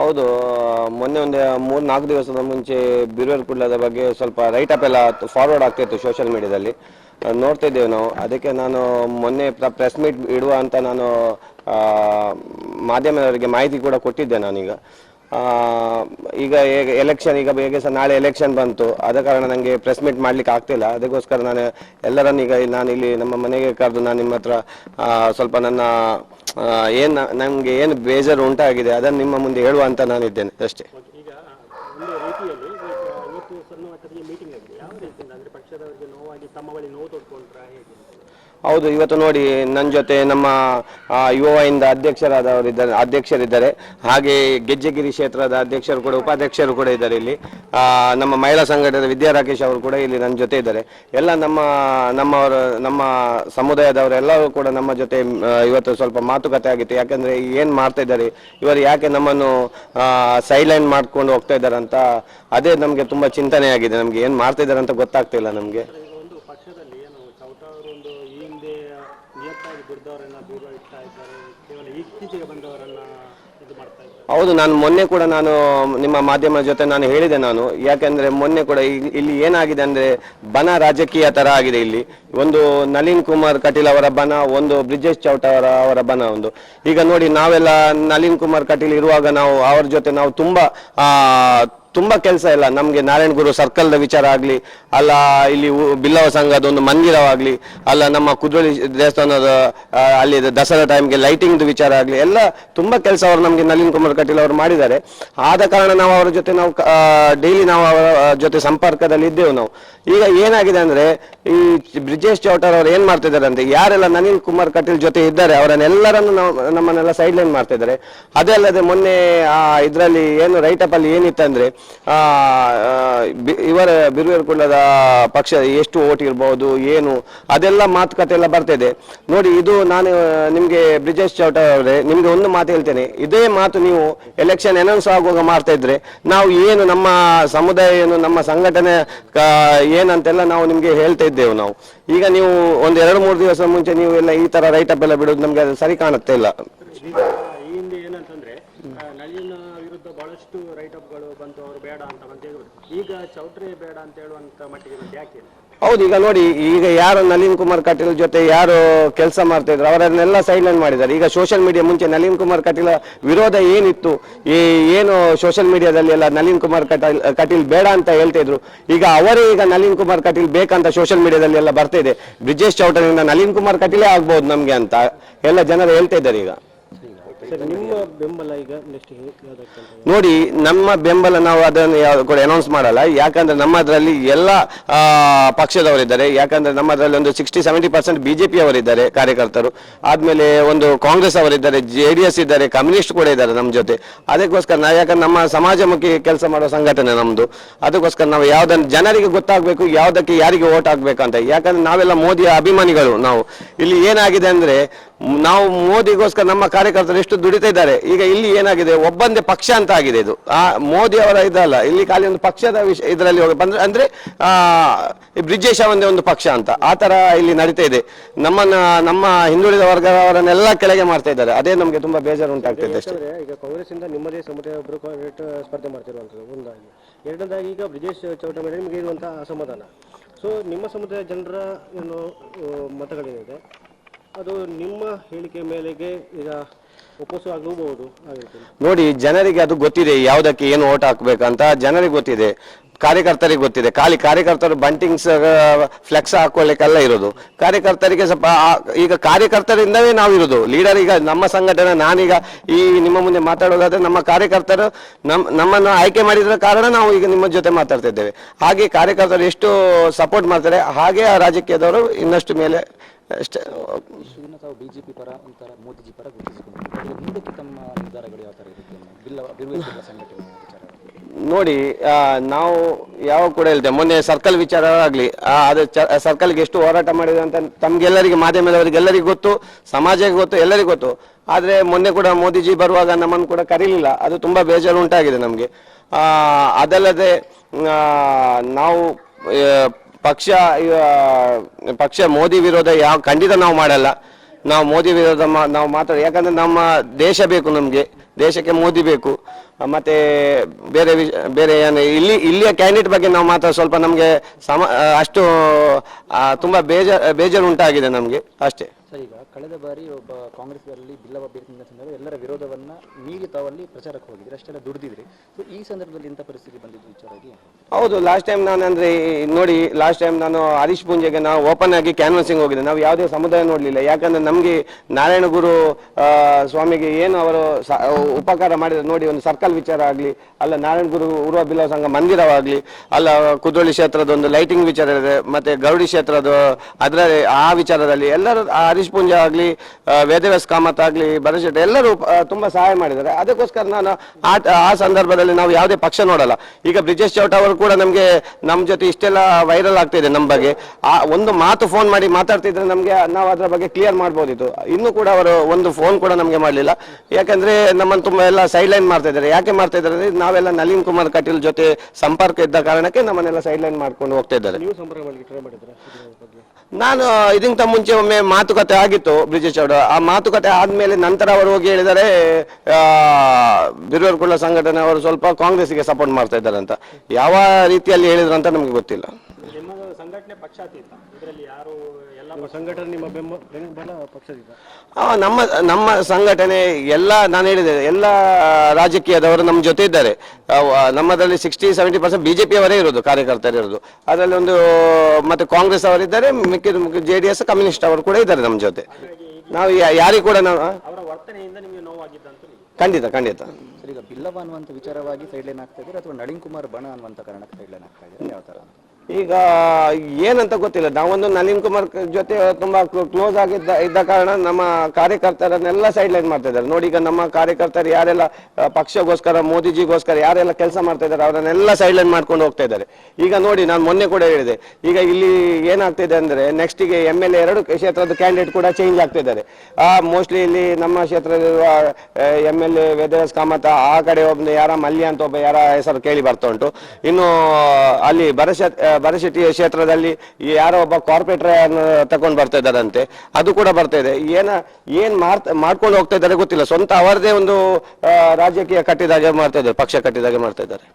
ಹೌದು, ಮೊನ್ನೆ ಒಂದು ಮೂರು ನಾಲ್ಕು ದಿವಸದ ಮುಂಚೆ ಬಿರುವರ್ ಕುಡ್ಲದ ಬಗ್ಗೆ ಸ್ವಲ್ಪ ರೈಟ್ ಅಪ್ ಎಲ್ಲ ಫಾರ್ವರ್ಡ್ ಆಗ್ತಿತ್ತು ಸೋಷಿಯಲ್ ಮೀಡಿಯಾದಲ್ಲಿ ನೋಡ್ತಾ ಇದ್ದೇವೆ ನಾವು. ಅದಕ್ಕೆ ನಾನು ಮೊನ್ನೆ ಪ್ರೆಸ್ ಮೀಟ್ ಇಡುವ ಅಂತ ನಾನು ಮಾಧ್ಯಮದವರಿಗೆ ಮಾಹಿತಿ ಕೂಡ ಕೊಟ್ಟಿದ್ದೆ ನಾನೀಗ. ಈಗ ಹೇಗೆ ಎಲೆಕ್ಷನ್ ಈಗ ಹೇಗೆ ಸಹ ನಾಳೆ ಎಲೆಕ್ಷನ್ ಬಂತು. ಆದ ಕಾರಣ ನನಗೆ ಪ್ರೆಸ್ ಮೀಟ್ ಮಾಡ್ಲಿಕ್ಕೆ ಆಗ್ತಿಲ್ಲ. ಅದಕ್ಕೋಸ್ಕರ ನಾನು ಎಲ್ಲರನ್ನೀಗ ನಾನು ಇಲ್ಲಿ ನಮ್ಮ ಮನೆಗೆ ಕರೆದು ನಾನು ನಿಮ್ಮ ಹತ್ರ ಸ್ವಲ್ಪ ನನ್ನ ಏನ್ ನಮಗೆ ಏನು ಬೇಜಾರು ಉಂಟಾಗಿದೆ ಅದನ್ನು ನಿಮ್ಮ ಮುಂದೆ ಹೇಳುವ ಅಂತ ನಾನಿದ್ದೇನೆ ಅಷ್ಟೇ ಈಗ ಒಂದು ರೀತಿಯಲ್ಲಿ ಈಗ ಇವತ್ತು ಸಣ್ಣ ಮಟ್ಟದಲ್ಲಿ ಮೀಟಿಂಗ್ ಆಗಿದೆ ಯಾವ ರೀತಿಯಿಂದ ಅಂದ್ರೆ ಪಕ್ಷದವರಿಗೆ ನೋವಾಗಿ ತಮ್ಮ ಬಳಿ ನೋವು ತೊಡ್ಕೊಂಡ್ರ ಹೇಗೆ ಹೌದು ಇವತ್ತು ನೋಡಿ ನನ್ನ ಜೊತೆ ನಮ್ಮ ಆ, ಅಧ್ಯಕ್ಷರಾದವರು ಇದ್ದಾರೆ ಅಧ್ಯಕ್ಷರಿದ್ದಾರೆ. ಹಾಗೆ ಗೆಜ್ಜೆಗಿರಿ ಕ್ಷೇತ್ರದ ಅಧ್ಯಕ್ಷರು ಕೂಡ ಉಪಾಧ್ಯಕ್ಷರು ಕೂಡ ಇದ್ದಾರೆ ಇಲ್ಲಿ. ನಮ್ಮ ಮಹಿಳಾ ಸಂಘಟನೆ ವಿದ್ಯಾ ರಾಕೇಶ್ ಅವರು ಕೂಡ ಇಲ್ಲಿ ನನ್ನ ಜೊತೆ ಇದ್ದಾರೆ. ಎಲ್ಲ ನಮ್ಮ ನಮ್ಮವರು ನಮ್ಮ ಸಮುದಾಯದವರೆಲ್ಲರೂ ಕೂಡ ನಮ್ಮ ಜೊತೆ ಇವತ್ತು ಸ್ವಲ್ಪ ಮಾತುಕತೆ ಆಗಿತ್ತು. ಯಾಕಂದ್ರೆ ಏನು ಮಾಡ್ತಾ ಇದ್ದಾರೆ ಇವರು ಯಾಕೆ ನಮ್ಮನ್ನು ಸೈಲೈನ್ ಮಾಡ್ಕೊಂಡು ಹೋಗ್ತಾ ಇದ್ದಾರೆ ಅಂತ ಅದೇ ನಮಗೆ ತುಂಬಾ ಚಿಂತನೆ ಆಗಿದೆ ನಮ್ಗೆ ಏನು ಮಾಡ್ತಾ ಇದ್ದಾರೆ ಅಂತ ಗೊತ್ತಾಗ್ತಿಲ್ಲ ನಮಗೆ ಈಗ ಒಂದು ಪಕ್ಷದಲ್ಲಿ ಏನು ಚೌಟ ಅವರು ಒಂದು ಈ ಹಿಂದೆ ನಿಯತ್ತಾಗಿ ದೂರ ಇಡ್ತಾ ಇದ್ದಾರೆ. ಕೇವಲ ಇತ್ತೀಚೆಗೆ ಬಂದವರನ್ನ ಹೌದು, ನಾನು ಮೊನ್ನೆ ಕೂಡ ನಾನು ನಿಮ್ಮ ಮಾಧ್ಯಮದ ಜೊತೆ ನಾನು ಹೇಳಿದೆ ನಾನು. ಯಾಕೆಂದ್ರೆ ಮೊನ್ನೆ ಕೂಡ ಇಲ್ಲಿ- ಇಲ್ಲಿ ಏನಾಗಿದೆ ಅಂದ್ರೆ ಬನ ರಾಜಕೀಯ ತರ ಆಗಿದೆ ಇಲ್ಲಿ. ಒಂದು ನಳಿನ್ ಕುಮಾರ್ ಕಟೀಲ್ ಅವರ ಬನ, ಒಂದು ಬ್ರಿಜೇಶ್ ಚೌಟ ಅವರ ಅವರ ಬನ ಒಂದು. ಈಗ ನೋಡಿ ನಾವೆಲ್ಲ ನಳಿನ್ ಕುಮಾರ್ ಕಟೀಲ್ ಇರುವಾಗ ನಾವು ಅವ್ರ ಜೊತೆ ನಾವು ತುಂಬಾ, ಆ ತುಂಬಾ ಕೆಲಸ ಇಲ್ಲ. ನಮಗೆ ನಾರಾಯಣ ಗುರು ಸರ್ಕಲ್ದ ವಿಚಾರ ಆಗಲಿ, ಅಲ್ಲ ಇಲ್ಲಿ ಬಿಲ್ಲವ ಸಂಘದ ಒಂದು ಮಂದಿರವಾಗಲಿ ಅಲ್ಲ ನಮ್ಮ ಕುದ್ರೋಳಿ ದೇವಸ್ಥಾನದ ಅಲ್ಲಿ ದಸರಾ ಟೈಮ್ಗೆ ಲೈಟಿಂಗ್ ವಿಚಾರ ಆಗಲಿ, ಎಲ್ಲ ತುಂಬಾ ಕೆಲಸ ಅವರು ನಮಗೆ ನಳಿನ್ ಕುಮಾರ್ ಕಟೀಲ್ ಅವರು ಮಾಡಿದ್ದಾರೆ. ಆದ ಕಾರಣ ನಾವು ಅವರ ಜೊತೆ ನಾವು ಡೈಲಿ ನಾವು ಅವರ ಜೊತೆ ಸಂಪರ್ಕದಲ್ಲಿ ಇದ್ದೇವೆ ನಾವು. ಈಗ ಏನಾಗಿದೆ ಅಂದ್ರೆ, ಈ ಬ್ರಿಜೇಶ್ ಚೌಟರ್ ಅವರು ಏನ್ ಮಾಡ್ತಿದ್ದಾರೆ ಅಂದ್ರೆ, ಯಾರೆಲ್ಲ ನಳಿನ್ ಕುಮಾರ್ ಕಟೀಲ್ ಜೊತೆ ಇದ್ದಾರೆ, ಅವರನ್ನೆಲ್ಲರನ್ನು ನಮ್ಮನ್ನೆಲ್ಲ ಸೈಡ್ ಲೈನ್ ಮಾಡ್ತಾ ಇದ್ದಾರೆ ಅದೇ ಅಲ್ಲದೆ ಮೊನ್ನೆ, ಆ, ಇದರಲ್ಲಿ ಏನು ರೈಟಪ್ ಅಲ್ಲಿ ಏನಿತ್ತಂದ್ರೆ ಇವರ ಬಿರುವೇರು ಕುಳ್ಳದ ಪಕ್ಷ ಎಷ್ಟು ಓಟ್ ಇರಬಹುದು ಏನು, ಅದೆಲ್ಲ ಮಾತುಕತೆ ಎಲ್ಲ ಬರ್ತಿದೆ. ನೋಡಿ, ಇದು ನಾನು ನಿಮ್ಗೆ ಬ್ರಿಜೇಶ್ ಚೌಟ ಅವರೇ, ನಿಮ್ಗೆ ಒಂದು ಮಾತು ಹೇಳ್ತೇನೆ. ಇದೇ ಮಾತು ನೀವು ಎಲೆಕ್ಷನ್ ಅನೌನ್ಸ್ ಆಗುವಾಗ ಮಾಡ್ತಾ ಇದ್ರೆ, ನಾವು ಏನು ನಮ್ಮ ಸಮುದಾಯ ಏನು ನಮ್ಮ ಸಂಘಟನೆ ಏನಂತೆಲ್ಲ ನಾವು ನಿಮ್ಗೆ ಹೇಳ್ತಾ ಇದ್ದೇವೆ ನಾವು. ಈಗ ನೀವು ಒಂದು ಎರಡು ಮೂರು ದಿವಸ ಮುಂಚೆ ನೀವು ಎಲ್ಲ ಈ ತರ ರೈಟ್ ಅಪ್ ಎಲ್ಲ ಬಿಡೋದು ನಮ್ಗೆ ಅದು ಸರಿ ಕಾಣುತ್ತೆ ಇಲ್ಲ ಈಗ ಈ ಹಿಂದೆ ಏನಂತಂದ್ರೆ ಆ, ನಳಿನ್ ಬಹಳಷ್ಟು ರೈಟ್ ಅಪ್ಗಳು ಬಂತು, ಅವರು ಬೇಡ ಅಂತ ಈಗ ಚೌಟ್ರಿ ಬೇಡ ಅಂತ ಹೇಳುವಂತ ಮಟ್ಟಿಗೆ ಯಾಕೆ? ಹೌದು, ಈಗ ನೋಡಿ, ಈಗ ಯಾರು ನಳಿನ್ ಕುಮಾರ್ ಕಟೀಲ್ ಜೊತೆ ಯಾರು ಕೆಲಸ ಮಾಡ್ತಾ ಇದ್ರು ಅವರನ್ನೆಲ್ಲ ಸೈಲೆಂಟ್ ಮಾಡಿದ್ದಾರೆ. ಈಗ ಸೋಷಿಯಲ್ ಮೀಡಿಯಾ ಮುಂಚೆ ನಳಿನ್ ಕುಮಾರ್ ಕಟೀಲ್ ವಿರೋಧ ಏನಿತ್ತು? ಈ ಏನು ಸೋಷಿಯಲ್ ಮೀಡಿಯಾದಲ್ಲಿ ಎಲ್ಲ ನಳಿನ್ ಕುಮಾರ್ ಕಟೀಲ್ ಕಟೀಲ್ ಬೇಡ ಅಂತ ಹೇಳ್ತಾ ಇದ್ರು. ಈಗ ಅವರೇ ಈಗ ನಳಿನ್ ಕುಮಾರ್ ಕಟೀಲ್ ಬೇಕಂತ ಸೋಷಿಯಲ್ ಮೀಡಿಯಾದಲ್ಲಿ ಎಲ್ಲ ಬರ್ತಾ ಇದೆ. ಬ್ರಿಜೇಶ್ ಚೌಟನಿಂದ ನಳಿನ್ ಕುಮಾರ್ ಕಟೀಲೇ ಆಗ್ಬಹುದು ನಮ್ಗೆ ಅಂತ ಎಲ್ಲ ಜನರು ಹೇಳ್ತಾ ಇದ್ದಾರೆ ಈಗ. ನಿಮ್ಮ ಬೆಂಬಲ ಈಗ ನೆಕ್ಸ್ಟ್ ನೋಡಿ, ನಮ್ಮ ಬೆಂಬಲ ನಾವು ಅದನ್ನು ಕೂಡ ಅನೌನ್ಸ್ ಮಾಡಲ್ಲ. ಯಾಕಂದ್ರೆ ನಮ್ಮದ್ರಲ್ಲಿ ಎಲ್ಲ ಪಕ್ಷದವರಿದ್ದಾರೆ. ಯಾಕಂದ್ರೆ ನಮ್ಮದ್ರಲ್ಲಿ ಒಂದು ಸಿಕ್ಸ್ಟಿ ಸೆವೆಂಟಿ ಪರ್ಸೆಂಟ್ ಬಿಜೆಪಿ ಅವರಿದ್ದಾರೆ, ಕಾರ್ಯಕರ್ತರು. ಆದ್ಮೇಲೆ ಒಂದು ಕಾಂಗ್ರೆಸ್ ಅವರಿದ್ದಾರೆ ಜೆ ಡಿ ಎಸ್ ಇದ್ದಾರೆ, ಕಮ್ಯುನಿಸ್ಟ್ ಕೂಡ ಇದ್ದಾರೆ ನಮ್ಮ ಜೊತೆ. ಅದಕ್ಕೋಸ್ಕರ ನಾವು ಯಾಕಂದ್ರೆ ನಮ್ಮ ಸಮಾಜಮುಖಿ ಕೆಲಸ ಮಾಡುವ ಸಂಘಟನೆ ನಮ್ದು. ಅದಕ್ಕೋಸ್ಕರ ನಾವು ಯಾವ್ದನ್ನ ಜನರಿಗೆ ಗೊತ್ತಾಗಬೇಕು, ಯಾವ್ದಕ್ಕೆ ಯಾರಿಗೆ ಓಟ್ ಅಂತ. ಯಾಕಂದ್ರೆ ನಾವೆಲ್ಲ ಮೋದಿಯ ಅಭಿಮಾನಿಗಳು ನಾವು. ಇಲ್ಲಿ ಏನಾಗಿದೆ ಅಂದ್ರೆ, ನಾವು ಮೋದಿಗೋಸ್ಕರ ನಮ್ಮ ಕಾರ್ಯಕರ್ತರು ಎಷ್ಟು ದುಡಿತಾ ಇದ್ದಾರೆ. ಈಗ ಇಲ್ಲಿ ಏನಾಗಿದೆ? ಒಬ್ಬಂದೇ ಪಕ್ಷ ಅಂತ ಆಗಿದೆ ಇದು. ಆ, ಮೋದಿ ಅವರ ಇದಲ್ಲ. ಇಲ್ಲಿ ಖಾಲಿ ಒಂದು ಪಕ್ಷದ ವಿಷಯ ಇದರಲ್ಲಿ ಹೋಗಿ ಬಂದ್ರೆ, ಅಂದ್ರೆ, ಆ ಬ್ರಿಜೇಶ ಒಂದೇ ಒಂದು ಪಕ್ಷ ಅಂತ. ಆ ತರ ಇಲ್ಲಿ ನಡೀತಾ ಇದೆ. ನಮ್ಮನ್ನ, ನಮ್ಮ ಹಿಂದುಳಿದ ವರ್ಗದವರನ್ನೆಲ್ಲ ಕೆಳಗೆ ಮಾಡ್ತಾ ಇದ್ದಾರೆ. ಅದೇ ನಮಗೆ ತುಂಬಾ ಬೇಜಾರು ಉಂಟಾಗ್ತಿದೆ ಅಷ್ಟೇ ಈಗ ಕಾಂಗ್ರೆಸ್ ಇಂದ ನಿಮ್ಮದೇ ಸಮುದಾಯ ಒಬ್ಬರು ಸ್ಪರ್ಧೆ ಮಾಡ್ತಿರುವಂತದ್ದು ಒಂದಾಗಿ. ಎರಡನೇದಾಗಿ ಈಗ ಬ್ರಿಜೇಶ್ ಚೌಟ ಮೇಲೆ ನಿಮಗೆ ಇರುವಂತಹ ಅಸಮಾಧಾನ. ಸೊ ನಿಮ್ಮ ಸಮುದಾಯ ಜನರ ಏನು ಮತಗಳೇನಿದೆ ಅದು ನಿಮ್ಮ ಹೇಳಿಕೆ ಮೇಲೆಗೆ ಈಗ ನೋಡಿ, ಜನರಿಗೆ ಅದು ಗೊತ್ತಿದೆ ಯಾವುದಕ್ಕೆ ಏನು ಓಟ್ ಹಾಕ್ಬೇಕಂತ ಜನರಿಗೆ ಗೊತ್ತಿದೆ, ಕಾರ್ಯಕರ್ತರಿಗೆ ಗೊತ್ತಿದೆ. ಖಾಲಿ ಕಾರ್ಯಕರ್ತರು ಬಂಟಿಂಗ್ಸ್ ಫ್ಲೆಕ್ಸ್ ಹಾಕೊಳ್ಳಿಕ್ಕೆಲ್ಲ ಇರೋದು. ಕಾರ್ಯಕರ್ತರಿಗೆ ಸ್ವಲ್ಪ ಈಗ ಕಾರ್ಯಕರ್ತರಿಂದವೇ ನಾವು ಇರೋದು. ಲೀಡರ್ ಈಗ ನಮ್ಮ ಸಂಘಟನೆ, ನಾನೀಗ ಈ ನಿಮ್ಮ ಮುಂದೆ ಮಾತಾಡೋದಾದ್ರೆ ನಮ್ಮ ಕಾರ್ಯಕರ್ತರು ನಮ್ಮ ನಮ್ಮನ್ನು ಆಯ್ಕೆ ಮಾಡಿದ ಕಾರಣ ನಾವು ಈಗ ನಿಮ್ಮ ಜೊತೆ ಮಾತಾಡ್ತಾ ಇದ್ದೇವೆ ಹಾಗೆ ಕಾರ್ಯಕರ್ತರು ಎಷ್ಟು ಸಪೋರ್ಟ್ ಮಾಡ್ತಾರೆ, ಹಾಗೆ ಆ ರಾಜಕೀಯದವರು ಇನ್ನಷ್ಟು ಮೇಲೆ ಅಷ್ಟೇ. ಇನ್ನು ತಾವು ಬಿಜೆಪಿ ಪರ ಒಂಥರ ಮೋದಿಜಿ ಪರ ಗುರುತಿಸಿಕೊಂಡಿದ್ದಾರೆ ಅದರ ಮುಂದಕ್ಕೆ ತಮ್ಮ ನಿರ್ಧಾರಗಳು ಯಾವ ಥರ ಇರುತ್ತೆ ಬಿಲ್ಲ ಸಂಘಟನೆ ನೋಡಿ ಆ, ನಾವು ಯಾವ ಕೂಡ ಹೇಳ್ತೇವೆ ಮೊನ್ನೆ ಸರ್ಕಲ್ ವಿಚಾರ ಆಗಲಿ ಅದು ಸರ್ಕಲ್ಗೆ ಎಷ್ಟು ಹೋರಾಟ ಮಾಡಿದೆ ಅಂತ ತಮ್ಗೆಲ್ಲರಿಗೆ ಮಾಧ್ಯಮದವರಿಗೆ ಎಲ್ಲರಿಗೂ ಗೊತ್ತು ಸಮಾಜಕ್ಕೆ ಗೊತ್ತು ಎಲ್ಲರಿಗೂ ಗೊತ್ತು. ಆದ್ರೆ ಮೊನ್ನೆ ಕೂಡ ಮೋದಿಜಿ ಬರುವಾಗ ನಮ್ಮನ್ನು ಕೂಡ ಕರೀಲಿಲ್ಲ. ಅದು ತುಂಬಾ ಬೇಜಾರು ಉಂಟಾಗಿದೆ ನಮಗೆ. ಅದಲ್ಲದೆ ನಾವು ಪಕ್ಷ ಪಕ್ಷ ಮೋದಿ ವಿರೋಧ ಯಾವ, ಖಂಡಿತ ನಾವು ಮಾಡಲ್ಲ. ನಾವು ಮೋದಿ ವಿರೋಧ ನಾವು ಮಾತಾಡ ಯಾಕಂದ್ರೆ ನಮ್ಮ ದೇಶ ಬೇಕು ನಮಗೆ. ದೇಶಕ್ಕೆ ಮೋದಿ ಬೇಕು. ಮತ್ತೆ ಬೇರೆ ವಿಷ, ಬೇರೆ ಏನು, ಇಲ್ಲಿ, ಇಲ್ಲಿಯ ಕ್ಯಾಂಡಿಡೇಟ್ ಬಗ್ಗೆ ನಾವು ಮಾತ್ರ ಸ್ವಲ್ಪ ನಮಗೆ ಸಮ, ಅಷ್ಟು ತುಂಬ ಬೇಜಾರು ಬೇಜಾರು ಉಂಟಾಗಿದೆ ನಮಗೆ. ಅಷ್ಟೇ. ಸರ್, ಈಗ ಕಳೆದ ಬಾರಿ ಒಬ್ಬ ಕಾಂಗ್ರೆಸ್ನಲ್ಲಿ ಬಿಲ್ಲವ ಅಭ್ಯರ್ಥಿ ಸಂದರ್ಭ ಎಲ್ಲರ ವಿರೋಧವನ್ನ ಮೀರಿ ತಾವಲ್ಲಿ ಪ್ರಚಾರಕ್ಕೆ ಹೋಗಿದ್ರಿ, ಅಷ್ಟೆಲ್ಲ ದುಡಿದಿದ್ರಿ. ಸೊ ಈ ಸಂದರ್ಭದಲ್ಲಿ ಇಂಥ ಪರಿಸ್ಥಿತಿ ಬಂದಿದ್ದು ವಿಚಾರವಾಗಿ ಹೌದು ಲಾಸ್ಟ್ ಟೈಮ್ ನಾನು ಅಂದ್ರೆ ನೋಡಿ ಲಾಸ್ಟ್ ಟೈಮ್ ನಾನು ಹರೀಶ್ ಪೂಂಜೆಗೆ ನಾವು ಓಪನ್ ಆಗಿ ಕ್ಯಾನ್ವಸಿಂಗ್ ಹೋಗಿದೆ ನಾವು ಯಾವುದೇ ಸಮುದಾಯ ನೋಡಲಿಲ್ಲ. ಯಾಕಂದ್ರೆ ನಮಗೆ ನಾರಾಯಣ ಗುರು ಸ್ವಾಮಿಗೆ ಏನು ಅವರು ಉಪಕಾರ ಮಾಡಿದ್ರು ನೋಡಿ, ಒಂದು ಸರ್ಕಲ್ ವಿಚಾರ ಆಗಲಿ, ಅಲ್ಲ ನಾರಾಯಣ ಗುರು ಉರ್ವ ಬಿಲ್ಲವ ಸಂಘ ಮಂದಿರವಾಗಲಿ ಅಲ್ಲ ಕುದ್ರೋಳಿ ಕ್ಷೇತ್ರದ ಒಂದು ಲೈಟಿಂಗ್ ವಿಚಾರ ಇದೆ, ಮತ್ತೆ ಗೌಡಿ ಕ್ಷೇತ್ರದ ಅದರ ಆ ವಿಚಾರದಲ್ಲಿ ಎಲ್ಲರೂ ಆ ಹರೀಶ್ ಪೂಂಜ ಆಗಲಿ ವೇದವ್ಯಾಸ್ ಕಾಮತ್ ಆಗಲಿ ಭರಶೆಟ್ಟಿ ಎಲ್ಲರೂ ತುಂಬಾ ಸಹಾಯ ಮಾಡಿದ್ದಾರೆ. ಅದಕ್ಕೋಸ್ಕರ ನಾನು ಆ ಸಂದರ್ಭದಲ್ಲಿ ನಾವು ಯಾವುದೇ ಪಕ್ಷ ನೋಡಲ್ಲ. ಈಗ ಬ್ರಿಜೇಶ್ ಚೌಟ ಅವರು ಕೂಡ ನಮಗೆ ನಮ್ಮ ಜೊತೆ ಇಷ್ಟೆಲ್ಲ ವೈರಲ್ ಆಗ್ತಿದೆ ನಮ್ಮ ಬಗ್ಗೆ. ಆ, ಒಂದು ಮಾತು ಫೋನ್ ಮಾಡಿ ಮಾತಾಡ್ತಿದ್ರೆ ನಮಗೆ ನಾವು ಅದರ ಬಗ್ಗೆ ಕ್ಲಿಯರ್ ಮಾಡ್ಬೋದಿತ್ತು. ಇನ್ನೂ ಕೂಡ ಅವರು ಒಂದು ಫೋನ್ ಕೂಡ ನಮಗೆ ಮಾಡಲಿಲ್ಲ. ಯಾಕಂದ್ರೆ ನಮ್ಮನ್ನು ತುಂಬಾ ಎಲ್ಲ ಸೈಡ್ ಲೈನ್ ಮಾಡ್ತಾ ಇದ್ದಾರೆ. ಯಾಕೆ ಮಾಡ್ತಾ ಇದ್ದಾರೆ ಅಂದ್ರೆ ನಾವೆಲ್ಲ ನಳಿನ್ ಕುಮಾರ್ ಕಟೀಲ್ ಜೊತೆ ಸಂಪರ್ಕ ಇದ್ದ ಕಾರಣಕ್ಕೆ ನಮ್ಮನ್ನೆಲ್ಲ ಸೈಡ್ ಲೈನ್ ಮಾಡ್ಕೊಂಡು ಹೋಗ್ತಾ ಇದ್ದಾರೆ. ನಾನು ಇದಕ್ಕಿಂತ ಮುಂಚೆ ಒಮ್ಮೆ ಮಾತುಕತೆ ಆಗಿತ್ತು ಬ್ರಿಜೇಶ್ ಅವರು. ಆ ಮಾತುಕತೆ ಆದ್ಮೇಲೆ ನಂತರ ಅವರು ಹೋಗಿ ಹೇಳಿದ್ದಾರೆ ಬಿರುವರ್ಕುಳ್ಳ ಸಂಘಟನೆ ಅವರು ಸ್ವಲ್ಪ ಕಾಂಗ್ರೆಸ್ಗೆ ಸಪೋರ್ಟ್ ಮಾಡ್ತಾ ಇದ್ದಾರೆ ಅಂತ ಯಾವ ರೀತಿಯಲ್ಲಿ ಹೇಳಿದ್ರು ಅಂತ ನಮಗೆ ಗೊತ್ತಿಲ್ಲ. ಸಂಘಟನೆ ಪಕ್ಷಾತೀತ. ಇದರಲ್ಲಿ ಯಾರು ಎಲ್ಲ ಸಂಘಟನೆ ನಿಮ್ಮ ಬೆಂಬ ಬೆಂಬಲ ಪಕ್ಷದಿಂದ ಆ, ನಮ್ಮ ನಮ್ಮ ಸಂಘಟನೆ ಎಲ್ಲ ನಾನು ಹೇಳಿದೆ ಎಲ್ಲ ರಾಜಕೀಯದವರು ನಮ್ಮ ಜೊತೆ ಇದ್ದಾರೆ. ನಮ್ಮದ್ರಲ್ಲಿ ಸಿಕ್ಸ್ಟಿ ಸೆವೆಂಟಿ ಪರ್ಸೆಂಟ್ ಬಿಜೆಪಿ ಅವರೇ ಇರೋದು ಕಾರ್ಯಕರ್ತರು ಇರೋದು. ಅದರಲ್ಲಿ ಒಂದು ಮತ್ತೆ ಕಾಂಗ್ರೆಸ್ ಅವರಿದ್ದಾರೆ ಮಿಕ್ಕಿದ ಜೆ ಡಿ ಎಸ್ ಕಮ್ಯುನಿಸ್ಟ್ ಅವರು ಕೂಡ ಇದ್ದಾರೆ ನಮ್ಮ ಜೊತೆ. ನಾವು ಯಾ- ಯಾರಿಗೂ ಕೂಡ ನಾವು ಅವರ ವರ್ತನೆಯಿಂದ ನಿಮಗೆ ನೋವಾಗಿದ್ದಂತ ಖಂಡಿತ ಖಂಡಿತ. ಸರ್ ಈಗ ಬಿಲ್ಲವ ಅನ್ನುವಂಥ ವಿಚಾರವಾಗಿ ಸೈಡ್ ಲೈನ್ ಆಗ್ತಾ ಇದ್ದಾರೆ? ಅಥವಾ ನಳಿನ್ ಕುಮಾರ್ ಬಣ ಅನ್ನುವಂಥ ಕಾರಣಕ್ಕೆ ಸೈಡ್ ಲೈನ್ ಆಗ್ತಾ ಇದ್ದಾರೆ? ಯಾವ ಥರ ಅಂತ? ಈಗ ಏನಂತ ಗೊತ್ತಿಲ್ಲ. ನಾವೊಂದು ನಳಿನ್ ಕುಮಾರ್ ಜೊತೆ ತುಂಬಾ ಕ್ಲೋಸ್ ಆಗಿದ್ದ, ಇದ್ದ ಕಾರಣ ನಮ್ಮ ಕಾರ್ಯಕರ್ತರನ್ನೆಲ್ಲ ಸೈಡ್ ಲೈನ್ ಮಾಡ್ತಾ ಇದ್ದಾರೆ. ನೋಡಿ ಈಗ ನಮ್ಮ ಕಾರ್ಯಕರ್ತರು ಯಾರೆಲ್ಲ ಪಕ್ಷಗೋಸ್ಕರ, ಮೋದಿಜಿಗೋಸ್ಕರ ಯಾರೆಲ್ಲ ಕೆಲಸ ಮಾಡ್ತಾ ಇದ್ದಾರೆ, ಅವರನ್ನೆಲ್ಲ ಸೈಡ್ ಲೈನ್ ಮಾಡ್ಕೊಂಡು ಹೋಗ್ತಾ ಇದ್ದಾರೆ. ಈಗ ನೋಡಿ, ನಾನು ಮೊನ್ನೆ ಕೂಡ ಹೇಳಿದೆ. ಈಗ ಇಲ್ಲಿ ಏನಾಗ್ತಿದೆ ಅಂದ್ರೆ ನೆಕ್ಸ್ಟ್ಗೆ ಎಂ ಎಲ್ ಎ ಎರಡು ಕ್ಷೇತ್ರದ ಕ್ಯಾಂಡಿಡೇಟ್ ಕೂಡ ಚೇಂಜ್ ಆಗ್ತಾ ಇದ್ದಾರೆ. ಆ ಮೋಸ್ಟ್ಲಿ ಇಲ್ಲಿ ನಮ್ಮ ಕ್ಷೇತ್ರದಲ್ಲಿರುವ M L A Vedaraj Kamath ಆ ಕಡೆ ಒಬ್ಬ ಯಾರ, ಮಲ್ಯ ಅಂತ ಒಬ್ಬ ಯಾರ ಹೆಸರು ಕೇಳಿ ಬರ್ತಾ ಉಂಟು. ಇನ್ನು, ಅಲ್ಲಿ ಭರಶೆಟ್ ಭರಶೆಟ್ಟಿ ಕ್ಷೇತ್ರದಲ್ಲಿ ಯಾರೋ ಒಬ್ಬ ಕಾರ್ಪೊರೇಟರ್ ತಗೊಂಡು ಬರ್ತಾ ಇದ್ದಾರಂತೆ, ಅದು ಕೂಡ ಬರ್ತಾ ಇದೆ. ಏನ, ಏನ್ ಮಾಡ್ಕೊಂಡು ಹೋಗ್ತಾ ಇದ್ದಾರೆ ಗೊತ್ತಿಲ್ಲ. ಸ್ವಂತ ಅವರದೇ ಒಂದು ರಾಜಕೀಯ ಕಟ್ಟಿದಾಗೆ ಮಾಡ್ತಾ ಇದ್ದಾರೆ, ಪಕ್ಷ ಕಟ್ಟಿದಾಗೆ ಮಾಡ್ತಾ ಇದ್ದಾರೆ.